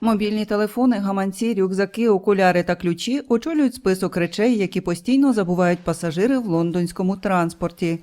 Мобільні телефони, гаманці, рюкзаки, окуляри та ключі очолюють список речей, які постійно забувають пасажири в лондонському транспорті.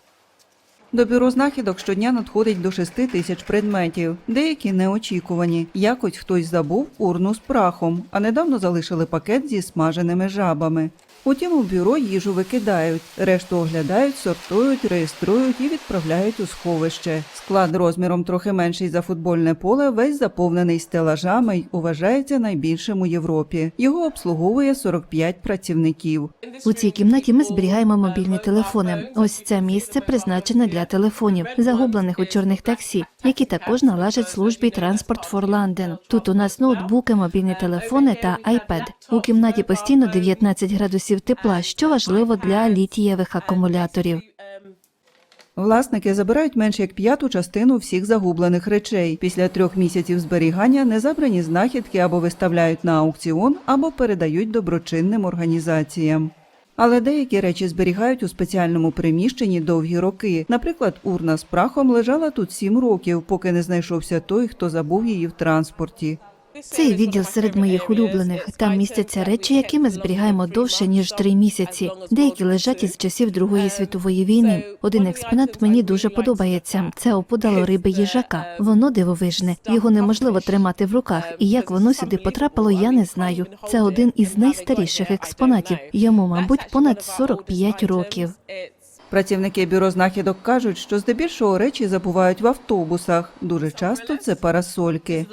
До бюро знахідок щодня надходить до 6 тисяч предметів, деякі неочікувані. Якось хтось забув урну з прахом, а недавно залишили пакет зі смаженими жабами. Утім, у бюро їжу викидають, решту оглядають, сортують, реєструють і відправляють у сховище. Склад розміром трохи менший за футбольне поле, весь заповнений стелажами й вважається найбільшим у Європі. Його обслуговує 45 працівників. У цій кімнаті ми зберігаємо мобільні телефони. Ось це місце призначене для телефонів, загублених у чорних таксі, які також належать службі Transport for London. Тут у нас ноутбуки, мобільні телефони та iPad. У кімнаті постійно 19 градусів тепла, що важливо для літієвих акумуляторів. Власники забирають менш як п'яту частину всіх загублених речей. Після трьох місяців зберігання незабрані знахідки або виставляють на аукціон, або передають доброчинним організаціям. Але деякі речі зберігають у спеціальному приміщенні довгі роки. Наприклад, урна з прахом лежала тут сім років, поки не знайшовся той, хто забув її в транспорті. Цей відділ серед моїх улюблених. Там містяться речі, які ми зберігаємо довше ніж три місяці. Деякі лежать із часів Другої світової війни. Один експонат мені дуже подобається. Це опудало риби їжака. Воно дивовижне. Його неможливо тримати в руках. І як воно сюди потрапило, я не знаю. Це один із найстаріших експонатів. Йому, мабуть, понад 45 років. Працівники бюро знахідок кажуть, що здебільшого речі забувають в автобусах. Дуже часто це парасольки.